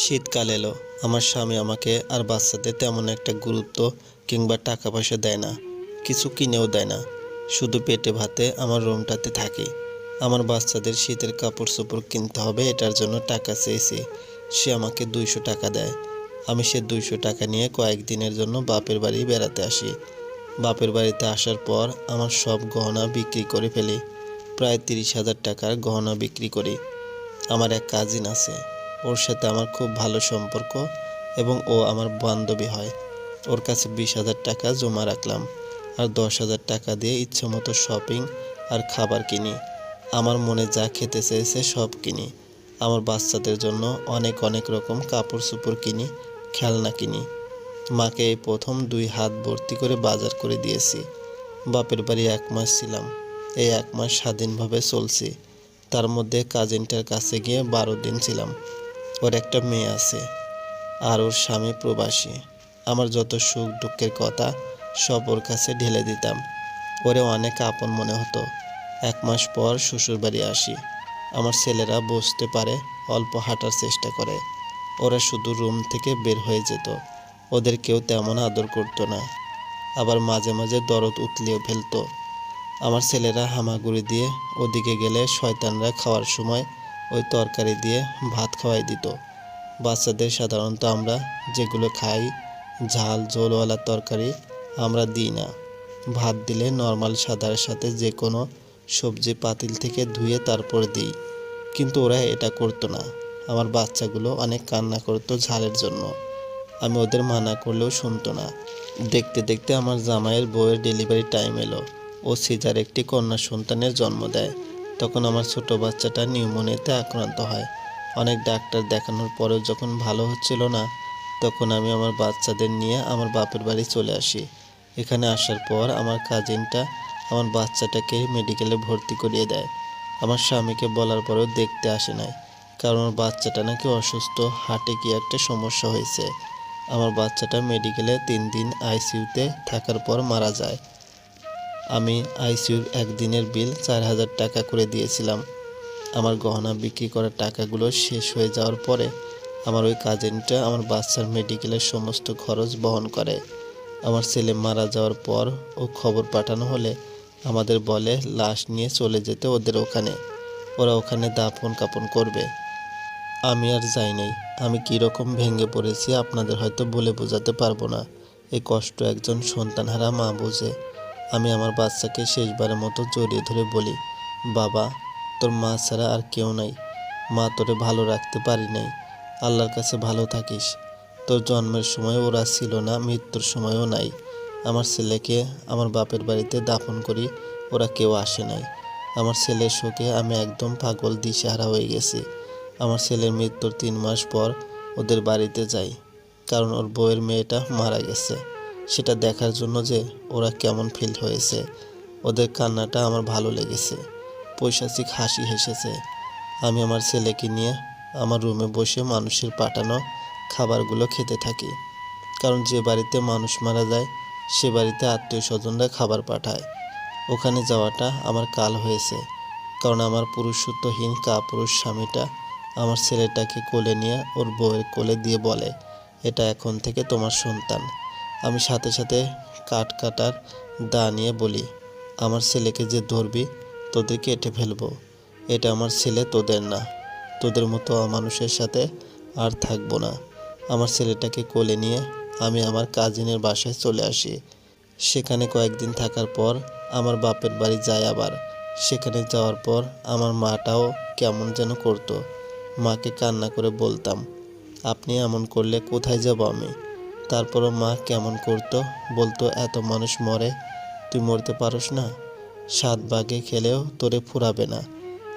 শীতকাল এলো। আমার স্বামী আমাকে আর বাচ্চাদের তেমন একটা গুরুত্ব কিংবা টাকা পয়সা দেয় না, কিছু কিনেও দেয় না। শুধু পেটে ভাতে আমার রুমটাতে থাকে। আমার বাচ্চাদের শীতের কাপড় চোপড় কিনতে হবে, এটার জন্য টাকা চেয়েছি। সে আমাকে দুইশো টাকা দেয়। আমি সে দুইশো টাকা নিয়ে কয়েকদিনের জন্য বাপের বাড়ি বেড়াতে আসি। বাপের বাড়িতে আসার পর আমার সব গহনা বিক্রি করে ফেলি। প্রায় তিরিশ হাজার টাকার গহনা বিক্রি করি। আমার এক কাজিন আছে। ওর সাথে আমার খুব ভালো সম্পর্ক এবং ও আমার বান্ধবী হয়। ওর কাছে বিশ হাজার টাকা জমা রাখলাম আর দশ হাজার টাকা দিয়ে ইচ্ছেমতো শপিং আর খাবার কিনি। আমার মনে যা খেতে চেয়েছে সব কিনি। আমার বাচ্চাদের জন্য অনেক অনেক রকম কাপড় চোপড় কিনি, খেলনা কিনি। মাকে এই প্রথম দুই হাত ভর্তি করে বাজার করে দিয়েছি। বাপের বাড়ি এক মাস ছিলাম। এই এক মাস স্বাধীনভাবে চলছি। তার মধ্যে কাজিনটার কাছে গিয়ে বারো দিন ছিলাম। ওর একটা মেয়ে আছে আর ওর স্বামী প্রবাসী। আমার যত সুখ দুঃখের কথা সব ওর কাছে ঢেলে দিতাম। ওরে অনেক আপন মনে হতো। এক মাস পর শ্বশুর বাড়ি আসি। আমার ছেলেরা বসতে পারে, অল্প হাঁটার চেষ্টা করে। ওরা শুধু রুম থেকে বের হয়ে যেত। ওদের কেউ তেমন আদর করতো না। আবার মাঝে মাঝে দরদ উতলিয়ে ফেলতো। আমার ছেলেরা হামাগুড়ি দিয়ে ওদিকে গেলে শয়তানরা খাওয়ার সময় ওই তরকারি দিয়ে ভাত খাওয়াই দিত। বাচ্চাদের সাধারণত আমরা যেগুলো খাই, ঝাল, ঝোলওয়ালা তরকারি আমরা দিই না। ভাত দিলে নর্মাল সাদার সাথে যে কোনো সবজি পাতিল থেকে ধুয়ে তারপর দিই। কিন্তু ওরা এটা করতো না। আমার বাচ্চাগুলো অনেক কান্না করতো ঝালের জন্য। আমি ওদের মানা করলেও শুনতো না। দেখতে দেখতে আমার জামাইয়ের বউয়ের ডেলিভারি টাইম এলো। ও সিজার একটি কন্যা সন্তানের জন্ম দেয়। তখন আমার ছোট বাচ্চাটা নিউমোনিয়াতে আক্রান্ত হয়। অনেক ডাক্তার দেখানোর পরেও যখন ভালো হচ্ছিল না, তখন আমি আমার বাচ্চাদের নিয়ে আমার বাপের বাড়ি চলে আসি। এখানে আসার পর আমার কাজিনটা আমার বাচ্চাটাকে মেডিকেলে ভর্তি করিয়ে দেয়। আমার স্বামীকে বলার পরেও দেখতে আসে নাই, কারণ ওর বাচ্চাটা নাকি অসুস্থ হাটে কি একটা সমস্যা হয়েছে। আমার বাচ্চাটা মেডিকেলে তিন দিন আইসিইউতে থাকার পর মারা যায়। আমি আইসিইউর একদিনের বিল চার হাজার টাকা করে দিয়েছিলাম। আমার গহনা বিক্রি করার টাকাগুলো শেষ হয়ে যাওয়ার পরে আমার ওই কাজিনটা আমার বাচ্চার মেডিকেলের সমস্ত খরচ বহন করে। আমার ছেলে মারা যাওয়ার পর ও খবর পাঠানো হলে আমাদের বলে লাশ নিয়ে চলে যেতে ওদের ওখানে। ওরা ওখানে দাফন কাপন করবে। আমি আর যাই নাই। আমি কীরকম ভেঙে পড়েছি আপনাদের হয়তো বলে বোঝাতে পারব না। এই কষ্ট একজন সন্তানহারা মা বোঝে। আমি আমার বাচ্চাকে শেষবারের মতো জড়িয়ে ধরে বলি, বাবা, তোর মা ছাড়া আর কেউ নাই। মা তোরে ভালো রাখতে পারি নাই। আল্লাহর কাছে ভালো থাকিস। তোর জন্মের সময় ওরা ছিল না, মৃত্যুর সময়ও নাই। আমার ছেলেকে আমার বাপের বাড়িতে দাফন করি, ওরা কেউ আসে নাই। আমার ছেলের শোকে আমি একদম পাগল দিশেহারা হয়ে গেছি। আমার ছেলের মৃত্যুর তিন মাস পর ওদের বাড়িতে যাই, কারণ ওর বউয়ের মেয়েটা মারা গেছে। সেটা দেখার জন্য যে ওরা কেমন ফিল হয়েছে। ওদের কান্নাটা আমার ভালো লেগেছে। পৈশাচিক হাসি হেসেছে। আমি আমার ছেলেকে নিয়ে আমার রুমে বসে মানুষের পাঠানো খাবারগুলো খেতে থাকি। কারণ যে বাড়িতে মানুষ মারা যায়, সে বাড়িতে আত্মীয় স্বজনরা খাবার পাঠায়। ওখানে যাওয়াটা আমার কাল হয়েছে। কারণ আমার পুরুষত্বহীন কাপুরুষ স্বামীটা আমার ছেলেটাকে কোলে নিয়ে ওর বউয়ের কোলে দিয়ে বলে, এটা এখন থেকে তোমার সন্তান। আমি সাথে সাথে কাঠ কাটার দা নিয়ে বলি, আমার ছেলেকে যে ধরবি, তোদের কেটে ফেলব। এটা আমার ছেলে, তোদের না। তোদের মতো মানুষের সাথে আর থাকব না। আমার ছেলেটাকে কোলে নিয়ে আমি আমার কাজিনের বাসায় চলে আসি। সেখানে কয়েকদিন থাকার পর আমার বাপের বাড়ি যাই আবার। সেখানে যাওয়ার পর আমার মাটাও কেমন যেন করতো। মাকে কান্না করে বলতাম, আপনি এমন করলে কোথায় যাব আমি? তারপরও মা কেমন করতো বলতো, এত মানুষ মরে, তুই মরতে পারস না। সাত বাগে খেলেও তোরে ফুরাবে না।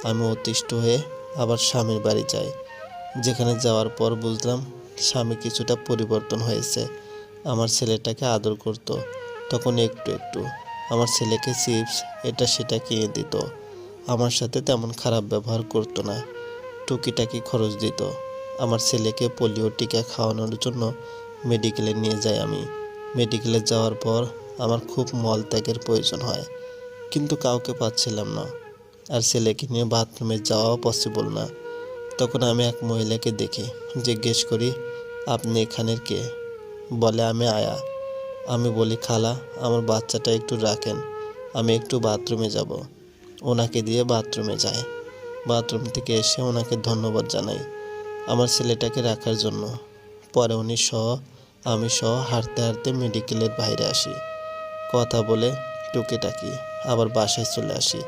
আমি অতিষ্ঠ হয়ে আবার স্বামীর বাড়ি যাই। যেখানে যাওয়ার পর বুঝলাম স্বামী কিছুটা পরিবর্তন হয়েছে। আমার ছেলেটাকে আদর করতো, তখন একটু একটু। আমার ছেলেকে চিপস, এটা সেটা কিনে দিত। আমার সাথে তেমন খারাপ ব্যবহার করতো না। টুকিটাকি খরচ দিত। আমার ছেলেকে পোলিও টিকা খাওয়ানোর জন্য মেডিকেলে নিয়ে যাই আমি। মেডিকেলে যাওয়ার পর আমার খুব মলত্যাগের প্রয়োজন হয়। কিন্তু কাউকে পাচ্ছিলাম না। আর ছেলেকে নিয়ে বাথরুমে যাওয়াও পসিবল না। তখন আমি এক মহিলাকে দেখি, জিজ্ঞেস করি, আপনি এখানের কে? বলে, আমি আয়া। আমি বলি, খালা, আমার বাচ্চাটা একটু রাখেন। আমি একটু বাথরুমে যাব। ওনাকে দিয়ে বাথরুমে যাই বাথরুম থেকে এসে ওনাকে ধন্যবাদ জানাই। আমার ছেলেটাকে রাখার জন্য পরে উনি সহ, আমি সহ হাঁটতে হাঁটতে মেডিকেলের বাইরে আসি। কথা বলে টুকিটাকি, আবার বাসায় চলে আসি।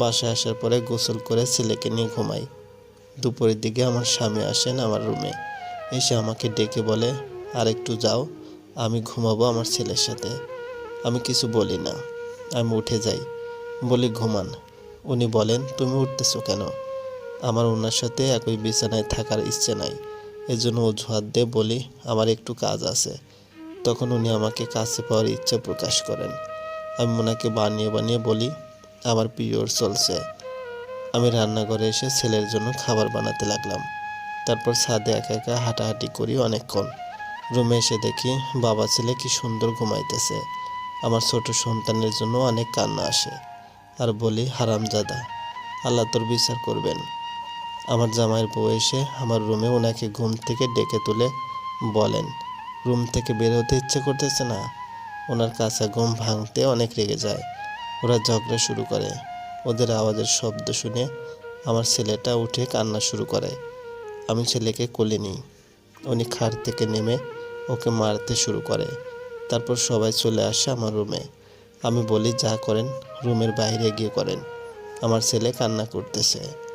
বাসায় আসার পরে গোসল করে ছেলেকে নিয়ে ঘুমাই। দুপুরের দিকে আমার স্বামী আসেন আমার রুমে এসে আমাকে ডেকে বলে আর একটু যাও, আমি ঘুমাবো আমার ছেলের সাথে। আমি কিছু বলি না, আমি উঠে যাই। বলি ঘুমান। উনি বলেন, তুমি উঠতেছো কেন? আমার ওনার সাথে একই বিছানায় থাকার ইচ্ছে নাই। এজন্য অজুহাত দিয়ে বলি, আমার একটু কাজ আছে। তখন উনি আমাকে কাছে পাওয়ার ইচ্ছা প্রকাশ করেন। আমি ওনাকে বানিয়ে বানিয়ে বলি, আমার পিরিয়ড চলছে। আমি রান্নাঘরে এসে ছেলের জন্য খাবার বানাতে লাগলাম। তারপর ছাদে একা একা হাঁটাহাঁটি করি অনেকক্ষণ। রুমে এসে দেখি, বাবা ছেলে কি সুন্দর ঘুমাইতেছে। আমার ছোট সন্তানের জন্য অনেক কান্না আসে। আর বলি, হারামজাদা, আল্লাহ তোর বিচার করবেন। আমার জামাইয়ের বউ এসে আমার রুমে ওনাকে ঘুম থেকে ডেকে তুলে বলেন, রুম থেকে বের হতে ইচ্ছে করতেছে না? ওনার কাঁচা ঘুম ভাঙতে অনেক রেগে যায়। ওরা ঝগড়া শুরু করে। ওদের আওয়াজের শব্দ শুনে আমার ছেলেটা উঠে কান্না শুরু করে। আমি ছেলেকে কোলে নিই। উনি খাট থেকে নেমে ওকে মারতে শুরু করে। তারপর সবাই চলে আসে আমার রুমে। আমি বলি, যা করেন, রুমের বাইরে গিয়ে করেন। আমার ছেলে কান্না করতেছে।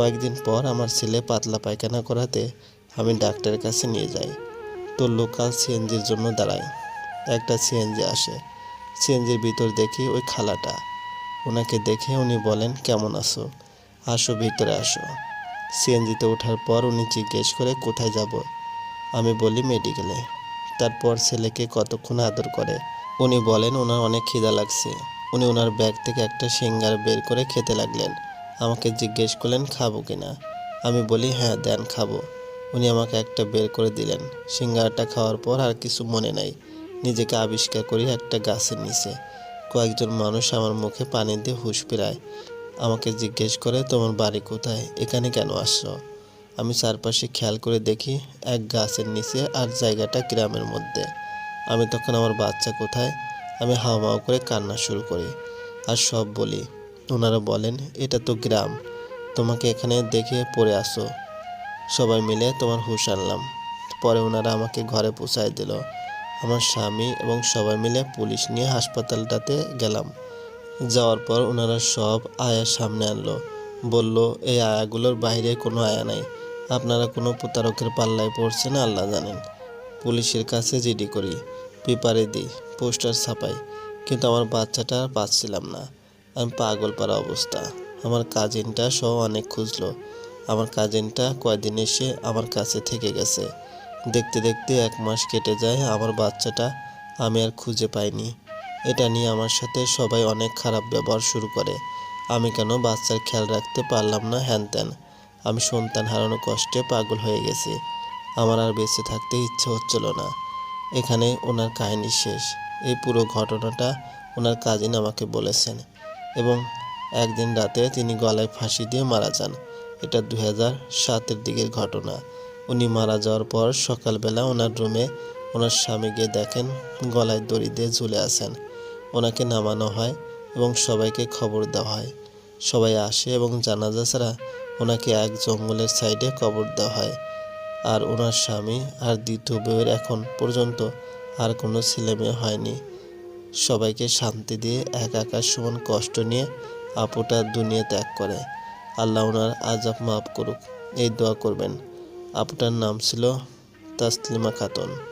কয়েকদিন পর আমার ছেলে পাতলা পায়খানা করাতে আমি ডাক্তারের কাছে নিয়ে যাই। তো লোকাল সিএনজির জন্য দাঁড়াই। একটা সিএনজি আসে। সিএনজির ভিতর দেখি ওই খালাটা। ওনাকে দেখে উনি বলেন, কেমন আছো? আসো, ভিতরে আসো। সিএনজিতে ওঠার পর উনি জিজ্ঞেস করে, কোথায় যাব? আমি বলি, মেডিকেলে। তারপর ছেলেকে কতক্ষণ আদর করে? উনি বলেন, ওনার অনেক খিদা লাগছে। উনি ওনার ব্যাগ থেকে একটা সিঙ্গার বের করে খেতে লাগলেন। আমাকে জিজ্ঞেস করলেন, খাব কিনা আমি বলি হ্যাঁ দেন খাব। উনি আমাকে একটা বের করে দিলেন। সিঙ্গারাটা খাওয়ার পর আর কিছু মনে নাই। নিজেকে আবিষ্কার করি একটা গাছের নিচে। কয়েকজন মানুষ আমার মুখে পানি দিয়ে হুঁশ ফেরায়। আমাকে জিজ্ঞেস করে, তোমার বাড়ি কোথায়? এখানে কেন আসছো? আমি চারপাশে খেয়াল করে দেখি, এক গাছের নিচে আর জায়গাটা গ্রামের মধ্যে। আমি তখন, আমার বাচ্চা কোথায়? আমি হাওয়া করে কান্না শুরু করি। আর সব বলি ওনারা বলেন, এটা তো গ্রাম। তোমাকে এখানে দেখে পড়ে আসো। সবাই মিলে তোমার হুঁশ আনলাম। পরে ওনারা আমাকে ঘরে পৌঁছায় দিল। আমার স্বামী এবং সবাই মিলে পুলিশ নিয়ে হাসপাতালটাতে গেলাম। যাওয়ার পর ওনারা সব আয়ার সামনে আনলো। বলল, এই আয়াগুলোর বাইরে কোনো আয়া নাই। আপনারা কোনো প্রতারকের পাল্লায় পড়ছেন আল্লাহ জানেন। পুলিশের কাছে জিডি করি, পেপারে দিই, পোস্টার ছাপাই। কিন্তু আমার বাচ্চাটা আর পাচ্ছিলাম না। আমি পাগল পারা অবস্থা। আমার কাজিনটা সহ অনেক খুঁজলো। আমার কাজিনটা কয়দিন এসে আমার কাছে থেকে গেছে। দেখতে দেখতে এক মাস কেটে যায়, আমার বাচ্চাটা আমি আর খুঁজে পাইনি। এটা নিয়ে আমার সাথে সবাই অনেক খারাপ ব্যবহার শুরু করে। আমি কেন বাচ্চার খেয়াল রাখতে পারলাম না হ্যান ত্যান আমি সন্তান হারানো কষ্টে পাগল হয়ে গেছি। আমার আর বেঁচে থাকতে ইচ্ছে হচ্ছিল না। এখানে ওনার কাহিনী শেষ। এই পুরো ঘটনাটা ওনার কাজিন আমাকে বলেছেন। এবং একদিন রাতে তিনি গলায় ফাঁসি দিয়ে মারা যান। এটা দু হাজার সাতের দিকের ঘটনা। উনি মারা যাওয়ার পর সকালবেলা ওনার রুমে ওনার স্বামী গিয়ে দেখেন গলায় দড়ি দিয়ে ঝুলে আছেন। ওনাকে নামানো হয় এবং সবাইকে খবর দেওয়া হয়। সবাই আসে এবং জানাজা ছাড়া ওনাকে এক জঙ্গলের সাইডে কবর দেওয়া হয়। আর ওনার স্বামী আর দ্বিতীয় বউয়ের এখন পর্যন্ত আর কোনো ছেলেমেয়ে হয়নি। সবাইকে শান্তি দিয়ে এক আকাশ সমান কষ্ট নিয়ে আপুটা দুনিয়া ত্যাগ করে। আল্লাহ ওনার আজাব মাফ করুক। এই দোয়া করবেন। আপুটার নাম ছিল তাসলিমা খাতুন।